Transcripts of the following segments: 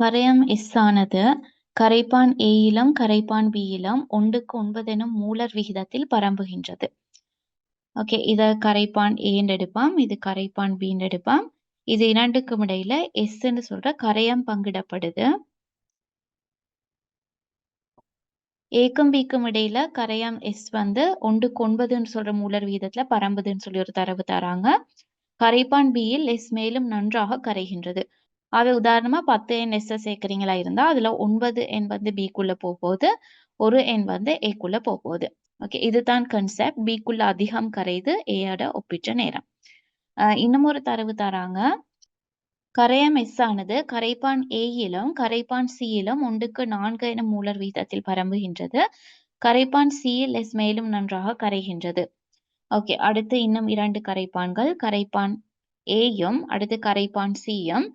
வரையம் S ஆனது கரைப்பான் ஏயிலும் கரைப்பான் பி இலம் ஒன்றுக்கு ஒன்பது எனும் மூலர் விகிதத்தில் பரம்புகின்றது. ஓகே இத கரைப்பான் ஏன்னு எடுப்பாம் இது கரைப்பான் பின்னு எடுப்பாம். இது இரண்டுக்கும் இடையில எஸ்ன்னு சொல்ற கரையம் பங்கிடப்படுது. ஏக்கும் பிக்கும் இடையில கரையம் எஸ் வந்து ஒன்றுக்கு ஒன்பதுன்னு சொல்ற மூலர் விகிதத்துல பரம்புதுன்னு சொல்லி ஒரு தரவு தராங்க. கரைப்பான் பியில் எஸ் மேலும் நன்றாக கரைகின்றது. அவை உதாரணமா பத்து எண் எஸ் சேர்க்குறீங்களா இருந்தா அதுல ஒன்பது எண் வந்து பிக்குள்ள போகுது ஒரு எண் வந்து ஏக்குள்ள போகுது ஓகே இதுதான் கன்செப்ட் பிக்குள்ள அதிகம் கரையுது ஏயோட ஒப்பிட்ட நேரம். இன்னும் ஒரு தரவு தராங்க. கரையம் எஸ் ஆனது கரைப்பான் ஏயிலும் கரைப்பான் சியிலும் ஒன்றுக்கு நான்கு என மூலர் வீதத்தில் பரம்புகின்றது. கரைப்பான் சியில் எஸ் மேலும் நன்றாக கரைகின்றது. ஓகே அடுத்து இன்னும் இரண்டு கரைப்பான்கள். கரைப்பான் ஏயும் அடுத்து கரைப்பான் சியும்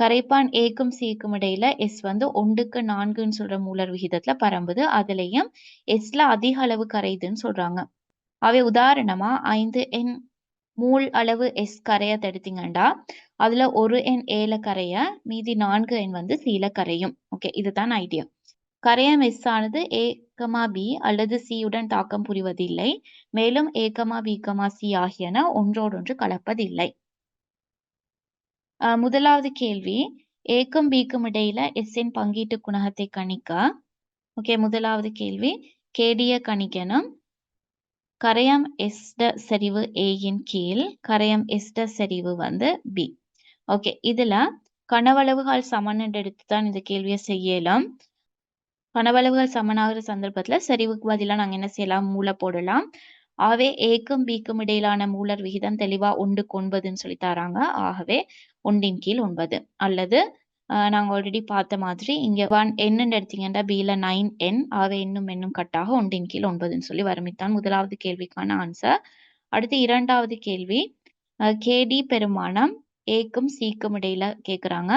கரைப்பான் ஏக்கும் சிக்கும் இடையில எஸ் வந்து ஒன்றுக்கு நான்குன்னு சொல்ற மூலர் விகிதத்துல பரம்புது. அதுலயும் எஸ்ல அதிக அளவு கரையுதுன்னு சொல்றாங்க. அவை உதாரணமா ஐந்து எண் மூல் அளவு எஸ் கரைய தடுத்தீங்கண்டா அதுல ஒரு எண் ஏல கரைய மீதி நான்கு எண் வந்து சீல கரையும். ஓகே இதுதான் ஐடியா கரையம் எஸ் ஆனது ஏ கமா பி அல்லது சியுடன் தாக்கம் புரிவதில்லை. மேலும் A comma B comma C ஆகியன ஒன்றோடொன்று கலப்பதில்லை. முதலாவது கேள்வி. ஏக்கும் பிக்கும் இடையில எஸ்ஸின் பங்கீட்டு குணகத்தை கணிக்க? ஓகே முதலாவது கேள்வி. கேடிய கணிக்கணும். கரையம் எஸ்ட சரிவு ஏயின் கீழ் கரையம் எஸ்ட சரிவு வந்து பி ஓகே இதுல கனவளவுகள் சமன் என்று எடுத்து தான் இந்த கேள்வியை செய்யலாம். கனவளவுகள் சமனாகிற சந்தர்ப்பத்துல சரிவுக்கு பதிலா நாங்க என்ன செய்யலாம்? மூல போடலாம். ஆகவே ஏக்கும் பிக்கும் இடையிலான மூலர் விகிதம் தெளிவா ஒன்றுக்கு ஒன்பதுன்னு சொல்லி தராங்க. ஆகவே ஒன்றின் கீழ் ஒன்பது. அல்லது ஆஹ் நாங்க ஆல்ரெடி பார்த்த மாதிரி இங்க ஒன் என்னன்னு எடுத்தீங்கன்னா பில நைன் என் ஆகவே இன்னும் என்னும் கட்டாக ஒன்றின் கீழ் ஒன்பதுன்னு சொல்லி வரமித்தான் முதலாவது கேள்விக்கான ஆன்சர் அடுத்து இரண்டாவது கேள்வி கேடி பெருமானம் ஏக்கும் சிக்கும் இடையில கேக்குறாங்க.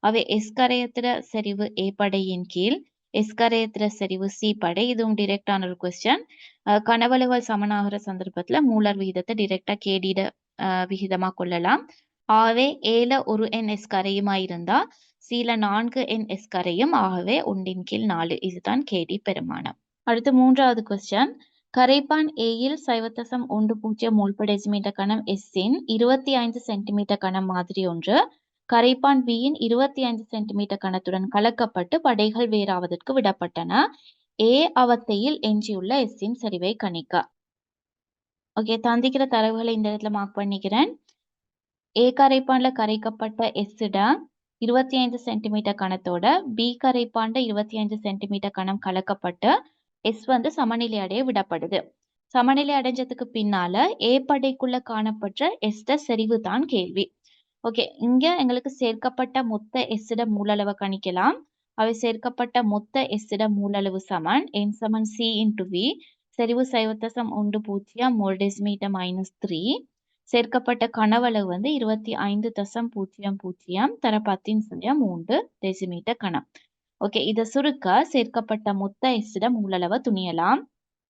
அவை எஸ்கரையத்திர செறிவு ஏற்படையின் கீழ் எஸ்கரையத்திர செறிவு சி படை. இதுவும் டிரெக்டான ஒரு கொஸ்டின் கனவளவுகள் சமனாகிற சந்தர்ப்பத்துல மூலர் விகிதத்தை டிரெக்டா கேடிட விகிதமா கொள்ளலாம். ஆகவே ஏல ஒரு என் எஸ் கரையுமா இருந்தா சில நான்கு என் எஸ் கரையும் ஆகவே ஒன்றின் கீழ் நாலு. இதுதான் கேடி பெருமானம். அடுத்து மூன்றாவது கொஸ்டின் கரைப்பான் ஏயில் சைவத்தசம் ஒன்று பூஜ்ஜியம் மூல்ப டெசிமீட்டர் கணம் எஸ்ஸின் இருபத்தி ஐந்து சென்டிமீட்டர் கணம் மாதிரி ஒன்று கரைப்பான் பியின் இருபத்தி ஐந்து சென்டிமீட்டர் கணத்துடன் கலக்கப்பட்டு படைகள் வேறாவதற்கு விடப்பட்டன. ஏ அவத்தையில் எஞ்சியுள்ள எஸ்ஸின் சரிவை கணிக்க. ஓகே தந்திக்கிற தரவுகளை இந்த இடத்துல மார்க் பண்ணிக்கிறேன். ஏ கரைப்பான்ல கரைக்கப்பட்ட எஸ்ஸிட இருபத்தி ஐந்து சென்டிமீட்டர் கணத்தோட பி கரைப்பாண்ட இருபத்தி ஐந்து சென்டிமீட்டர் கணம் கலக்கப்பட்டு எஸ் வந்து சமநிலை அடைய விடப்படுது. சமநிலை அடைஞ்சதுக்கு பின்னால ஏ படைக்குள்ள காணப்பட்ட எஸ்ட செறிவு தான் கேள்வி. ஓகே இங்க எங்களுக்கு சேர்க்கப்பட்ட மொத்த எஸ்ஸிட மூலளவை கணிக்கலாம். அவை சேர்க்கப்பட்ட மொத்த எஸ்ஸிட மூலளவு சமன் என் சமன் சி இன்டு வி செறிவு சைவத்தசம் ஒன்று பூஜ்ஜியம் மோல் டெசிமீட்டர் மைனஸ் த்ரீ சேர்க்கப்பட்ட கனவளவு வந்து இருபத்தி ஐந்து தசம் பூஜ்ஜியம் பூஜ்ஜியம் தர பத்தின் சொல்லிய மூன்று டெசிமீட்டர் கணம். ஓகே இதை சுருக்க சேர்க்கப்பட்ட மொத்த எஸ்ஸிட மூலளவை துணியலாம்.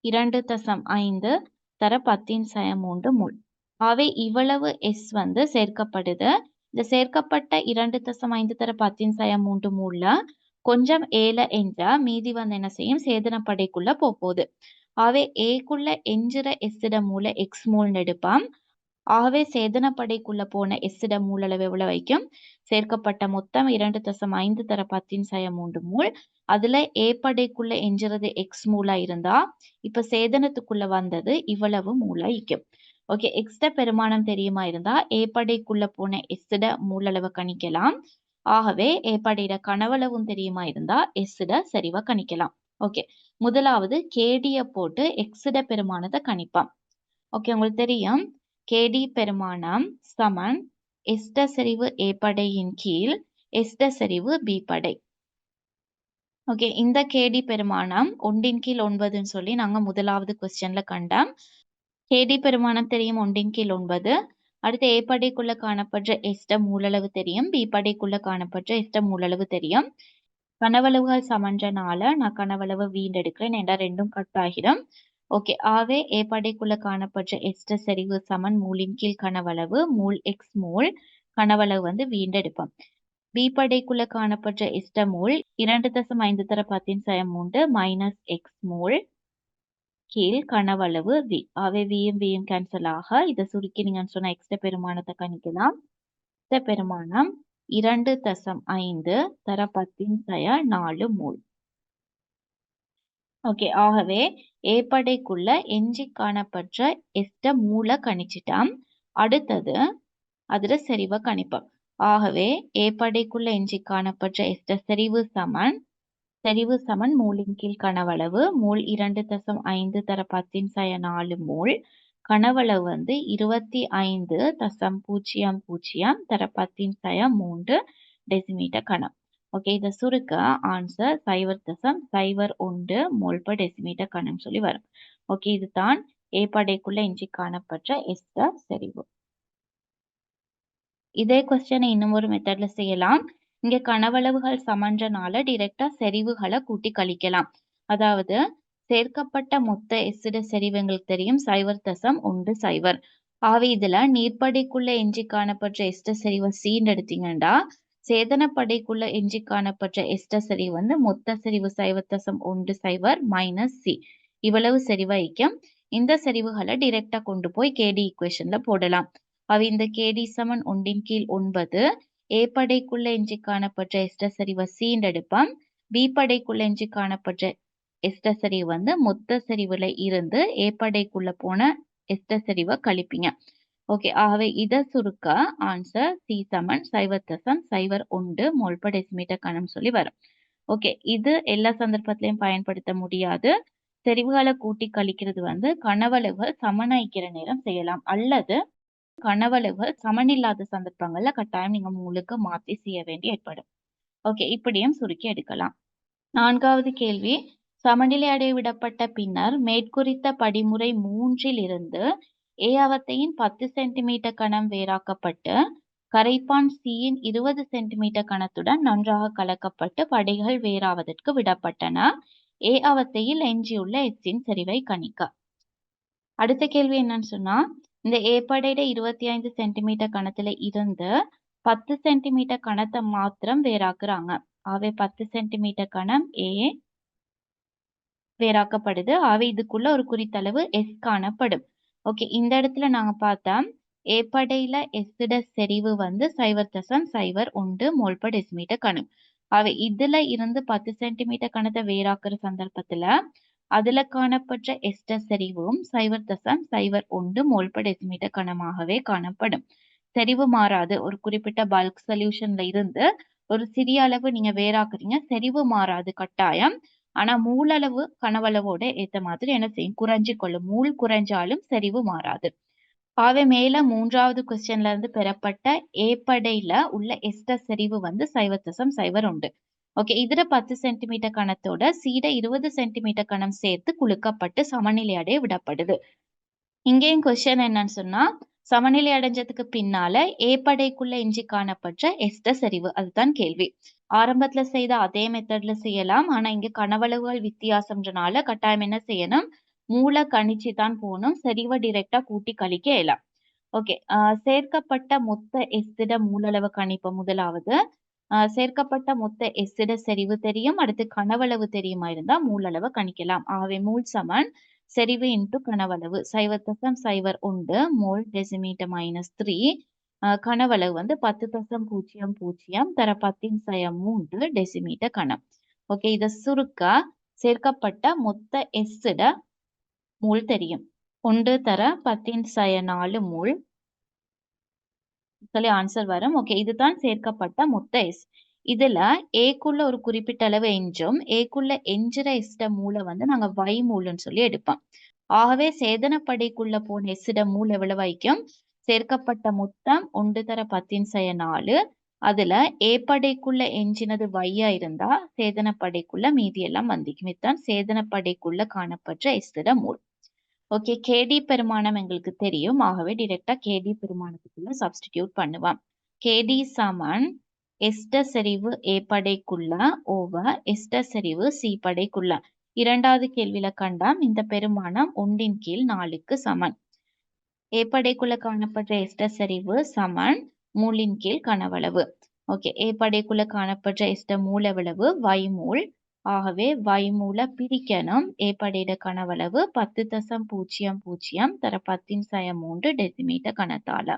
இரண்டு தசம் ஐந்து தர பத்தின் சயம் மூன்று முள் ஆகவே இவ்வளவு எஸ் வந்து சேர்க்கப்படுது. இந்த சேர்க்கப்பட்ட இரண்டு தசம் ஐந்து தர பத்தின் சய மூன்று மூல கொஞ்சம் ஏல என்றா மீதி வந்து என்ன செய்யும்? சேதன படைக்குள்ள போகுது ஆகவே ஏக்குள்ள எஞ்சிற எஸ்ஸிட மூல எக்ஸ் மூல்னு எடுப்பாம். ஆகவே சேதன படைக்குள்ள போன எஸ்ஸிட மூலளவு எவ்வளவு வைக்கும்? சேர்க்கப்பட்ட மொத்தம் இரண்டு தசம் ஐந்து தர பத்தின் சய மூன்று மூல். அதுல ஏ படைக்குள்ள எஞ்சுறது எக்ஸ் மூலா இருந்தா இப்ப சேதனத்துக்குள்ள வந்தது இவ்வளவு மூலா இக்கும் ஓகே எக்ஸ்ட பெருமானம் தெரியுமா இருந்தா? ஏ போன எஸ்ட மூலளவை கணிக்கலாம். ஆகவே ஏ கனவளவும் தெரியுமா இருந்தா? எஸ்ட சரிவா கணிக்கலாம். ஓகே முதலாவது கேடிய போட்டு எக்ஸிட பெருமானத்தை கணிப்பான் ஓகே உங்களுக்கு தெரியும்? கேடி பெருமானம் சமன் எஸ்ட செறிவு ஏ படையின் கீழ் எஸ்ட செறிவு பி படை. ஓகே இந்த கேடி பெருமானம் ஒன்றின் கீழ் ஒன்பதுன்னு சொல்லி நாங்க முதலாவது கொஸ்டின்ல கண்டோம். கேடி பெருமானம் தெரியும் ஒன்றின் கீழ் ஒன்பது. அடுத்து ஏ படைக்குள்ள காணப்படுற எஸ்ட மூலளவு தெரியும். பி படைக்குள்ள காணப்படுற எஸ்ட மூலளவு தெரியும். கனவளவுகள் சமன்றனால நான் கனவளவு வீண்டெடுக்கிறேன். ஏன்னா ரெண்டும் கட் ஆகிடும். ஓகே ஆவே ஏ படைக்குள்ள காணப்பட்ட எஸ்ட செறிவு சமன் மூலின் கீழ் கனவளவு மூல் எக்ஸ் மூல் கனவளவு வந்து வீண்டெடுப்போம். பி படைக்குள்ள காணப்பட்ட எஸ்ட மூல் இரண்டு தசம் ஐந்து தர பத்தின் சயம் மூன்று மைனஸ் எக்ஸ் மூல் கீழ் கனவளவு வி. அவை வியும் வியும் கேன்சல் ஆக இதை சுருக்கி நீங்க சொன்ன எக்ஸ்ட பெருமானத்தை கணிக்கலாம். எக்ஸ்ட பெருமானம் இரண்டு தசம் ஐந்து தர பத்தின் சய நாலு மூல். ஓகே ஆகவே ஏப்படைக்குள்ள எஞ்சி காணப்பட்ட எஸ்ட மூல கணிச்சிட்டாம். அடுத்தது அதுல செறிவை கணிப்போம். ஆகவே ஏப்படைக்குள்ள எஞ்சி காணப்பட்ட எஸ்ட செறிவு சமன் செறிவு சமன் மூலின் கீழ் கனவளவு. மூல் இரண்டு தசம் ஐந்து தர பத்தின் சய நாலு மூல். கனவளவு வந்து இருபத்தி ஐந்து தசம் பூஜ்ஜியம் பூஜ்ஜியம் தர பத்தின் சய மூன்று டெசிமீட்டர் கணம். ஓகே இதை சுருக்க ஆன்சர் சைவர் தசம் சைவர் ஒன்று மோல் பர் டெசிமீட்டர் கணம் சொல்லி வரும். ஓகே இதுதான் ஏப்படைக்குள்ள இஞ்சி காணப்பட்ட எஸ்ட செறிவு. இதே கொஸ்டினை இன்னும் ஒரு மெத்தட்ல செய்யலாம். இங்க கனவளவுகள் சமன்றனால டிரெக்டா செறிவுகளை கூட்டி கழிக்கலாம். அதாவது சேர்க்கப்பட்ட மொத்த எசிட செறிவு எங்களுக்கு தெரியும். சைவர் தசம் ஒன்று சைவர் ஆகவே இதுல நீர்ப்படைக்குள்ள எஞ்சி காணப்பட்ட எஸ்ட செறிவை சீன் எடுத்தீங்கன்னா சேதனப்படைக்குள்ள எஞ்சி காணப்பட்ட எஸ்ட செறிவு வந்து மொத்த செறிவு சைவர் தசம் ஒன்று சைவர் மைனஸ் சி இவ்வளவு செறிவு இந்த செறிவுகளை டிரெக்டா கொண்டு போய் கேடி ஈக்குவேஷன்ல போடலாம். அவ இந்த கேடி சமன் ஒன்றின் கீழ் ஒன்பது ஏ படைக்குள்ள எஞ்சி காணப்பட்ட எஸ்ட செறிவை சீன் பி படைக்குள்ள எஞ்சி காணப்பட்ட எஸ்ட வந்து மொத்த சரிவுல இருந்து ஏ படைக்குள்ள போன எஸ்ட செறிவை கழிப்பீங்க. ஓகே ஆகவே இத சுருக்க ஆன்சர் சி சமன் சைவர் தசம் சைவர் உண்டு மோல்ப டெசிமீட்டர் கணம் சொல்லி வரும். ஓகே இது எல்லா சந்தர்ப்பத்திலையும் பயன்படுத்த முடியாது. செறிவுகளை கூட்டி கழிக்கிறது வந்து கனவளவுகள் சமனாய்க்கிற நேரம் செய்யலாம். அல்லது கனவளவு சமனில்லாத சந்தர்ப்பங்கள்ல கட்டாயம் நீங்க முழுக்க மாத்தி செய்ய வேண்டி ஏற்படும். ஓகே இப்படியும் சுருக்கி எடுக்கலாம். நான்காவது கேள்வி. சமநிலை அடைய விடப்பட்ட பின்னர் மேற்குறித்த படிமுறை மூன்றில் இருந்து ஏ அவத்தையின் பத்து சென்டிமீட்டர் கணம் வேறாக்கப்பட்டு கரைப்பான் சியின் இருபது சென்டிமீட்டர் கணத்துடன் நன்றாக கலக்கப்பட்டு படைகள் வேறாவதற்கு விடப்பட்டன. ஏ அவத்தையில் எஞ்சியுள்ள எச்சின் செறிவை கணிக்க. அடுத்த கேள்வி என்னன்னு சொன்னா இந்த ஏ இருபத்தி ஐந்து சென்டிமீட்டர் கணத்துல இருந்து பத்து சென்டிமீட்டர் கணத்தை மாத்திரம் வேறாக்குறாங்க. ஆவே பத்து சென்டிமீட்டர் கணம் ஏ வேறாக்கப்படுது. ஆவே இதுக்குள்ள ஒரு குறித்தளவு எஸ் காணப்படும். ஓகே இந்த இடத்துல நாங்க பார்த்தா ஏப்படையில படையில எஸ்ட செறிவு வந்து சைவர் தசம் சைவர் ஒன்று மோல்ப டெசிமீட்டர் கணம். ஆவே இதுல இருந்து பத்து சென்டிமீட்டர் கணத்தை வேறாக்குற சந்தர்ப்பத்துல அதுல காணப்பட்ட எஸ்டர் செறிவும் சைவர் தசம் சைவர் ஒன்று மோல்ப டெசிமீட்டர் கணமாகவே காணப்படும். செறிவு மாறாது. ஒரு குறிப்பிட்ட பல்க் சொல்யூஷன்ல இருந்து ஒரு சிறிய அளவு நீங்க வேறாக்குறீங்க செறிவு மாறாது கட்டாயம். ஆனா மூலளவு கனவளவோட ஏத்த மாதிரி என்ன செய்யும்? குறைஞ்சு கொள்ளும் மூல் குறைஞ்சாலும் செறிவு மாறாது. ஆவே மேல மூன்றாவது கொஸ்டின்ல இருந்து பெறப்பட்ட ஏப்படையில உள்ள எஸ்டர் செறிவு வந்து சைவத்தசம் சைவர் உண்டு ஓகே இதுல பத்து சென்டிமீட்டர் கணத்தோட சீட இருபது சென்டிமீட்டர் கணம் சேர்த்து குலுக்கப்பட்டு சமநிலை அடைய விடப்படுது. இங்கேயும் கொஸ்டின் என்னன்னு சொன்னா சமநிலை அடைஞ்சதுக்கு பின்னால ஏப்படைக்குள்ள எஞ்சி காணப்பட்ட எஸ்ட செறிவு அதுதான் கேள்வி. ஆரம்பத்துல செய்த அதே மெத்தட்ல செய்யலாம் ஆனா இங்க கனவளவுகள் வித்தியாசம்ன்றனால கட்டாயம் என்ன செய்யணும்? மூல கணிச்சு தான் போகணும் செறிவை டிரெக்டா கூட்டி கழிக்க இயலாம். ஓகே சேர்க்கப்பட்ட மொத்த எஸ்திட மூலளவு கணிப்பு முதலாவது சேர்க்கப்பட்ட மொத்த எஸ்திட செறிவு தெரியும். அடுத்து கனவளவு தெரியுமா இருந்தா மூலளவு கணிக்கலாம். ஆகவே மூல் சமன் செறிவு இன்ட்டு கனவளவு. சைவர் தசம் சைவர் உண்டு. மோல் டெசிமீட்டர் மைனஸ் த்ரீ கனவளவு வந்து பத்து தசம் பூஜ்ஜியம் பூஜ்ஜியம். தர பத்தின் சயம் மூன்று டெசிமீட்டர் கணம். ஓகே இதை சுருக்க சேர்க்கப்பட்ட மொத்த எஸ்ஸிட மூல் தெரியும். ஒன்று தர பத்தின் சய நாலு மூல். சொல்லி ஆன்சர் வரும். ஓகே இதுதான் சேர்க்கப்பட்ட மொத்த எஸ் இதுல ஏக்குள்ள ஒரு குறிப்பிட்ட அளவு எஞ்சும். ஏக்குள்ள எஞ்சுற எஸ்ட மூளை வந்து நாங்க வை மூலன்னு சொல்லி எடுப்போம். ஆகவே சேதனப்படைக்குள்ள போன எஸ்ட மூளை எவ்வளவு வைக்கும் சேர்க்கப்பட்ட மொத்தம் ஒன்று தர பத்தின் செய்ய நாலு. அதுல ஏப்படைக்குள்ள எஞ்சினது வையா இருந்தா சேதனப்படைக்குள்ள மீதி எல்லாம் வந்திக்கும். இதுதான் சேதனப்படைக்குள்ள காணப்பட்ட எஸ்திட மூல் ஓகே கேடி பெருமானம் எங்களுக்கு தெரியும். ஆகவே டிரெக்டா கேடி பெருமானத்துக்குள்ள சப்ஸ்டிடியூட் பண்ணுவான். கேடி சமன் எஸ்ட செறிவு ஏ படைக்குள்ள ஓவர் எஸ்ட செறிவு சி படைக்குள்ள. இரண்டாவது கேள்வியில கண்டாம் இந்த பெருமானம் ஒன்றின் கீழ் நாலுக்கு சமன். ஏப்படைக்குள்ள காணப்படுற எஸ்ட செறிவு சமன் மூலின் கீழ் கனவளவு. ஓகே ஏ படைக்குள்ள காணப்படுற எஸ்ட மூலவளவு வைமூல் ஆகவே வைமூல பிரிக்கணும். ஏ கனவளவு பத்து தசம் பூஜ்ஜியம் பூஜ்ஜியம் தர பத்தின் சய மூன்று டெசிமீட்டர் கணத்தால.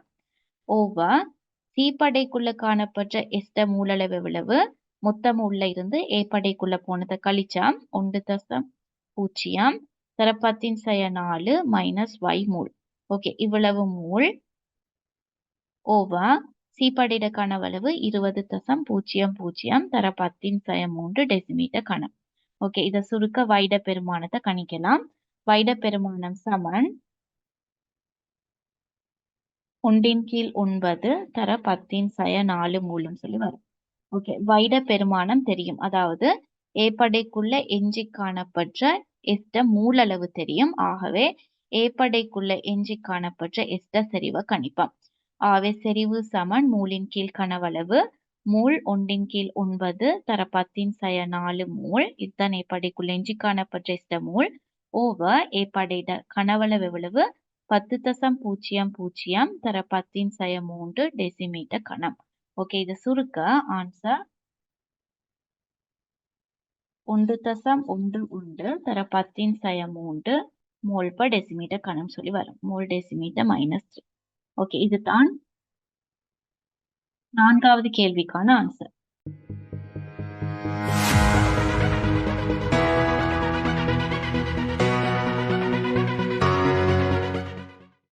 ஓவர் சீப்படைக்குள்ள காணப்பட்ட எஸ்ட மூலளவு எவ்வளவு? மொத்தம் உள்ள இருந்து ஏப்படைக்குள்ள போனதை கழிச்சா ஒன்று தசம் பூஜ்ஜியம் தரப்பத்தின் சய நாலு மைனஸ் வை மூல். ஓகே இவ்வளவு மூல். ஓவர் சி கனவளவு இருபது தசம் பூஜ்ஜியம் பூஜ்ஜியம் தர பத்தின் சய மூன்று டெசிமீட்டர் கணம். ஓகே இதை சுருக்க வைட பெருமானத்தை கணிக்கலாம். வைட பெருமானம் சமன். ஒன்றின் கீழ் ஒன்பது தர பத்தின் சய நாலு மூலம் சொல்லி வரும். ஓகே வைட பெருமானம் தெரியும். அதாவது ஏப்படைக்குள்ள எஞ்சி காணப்பட்ட எஸ்ட மூலளவு தெரியும். ஆகவே ஏப்படைக்குள்ள எஞ்சி காணப்பட்ட எஸ்ட செறிவை கணிப்போம். ஆவே செறிவு சமன் மூலின் கீழ் கனவளவு. மூல் ஒன்றின் கீழ் ஒன்பது தர பத்தின் சய நாலு மூல். இத்தனை படைக்குள் எஞ்சி காணப்பட்ட எஸ்ட மூல். ஓவர் ஏப்படையிட கனவளவு எவ்வளவு? பத்து தசம் பூஜ்ஜியம் பூஜ்ஜியம் தர பத்தின் சய மூன்று டெசிமீட்டர் கணம். ஓகே இது சுருக்க ஆன்சர் ஒன்று தசம் ஒன்று உண்டு தர பத்தின் சய மூன்று மோல் பர் டெசிமீட்டர் கணம் சொல்லி வரும். Mole decimetre minus three okay இதுதான் நான்காவது கேள்விக்கான ஆன்சர்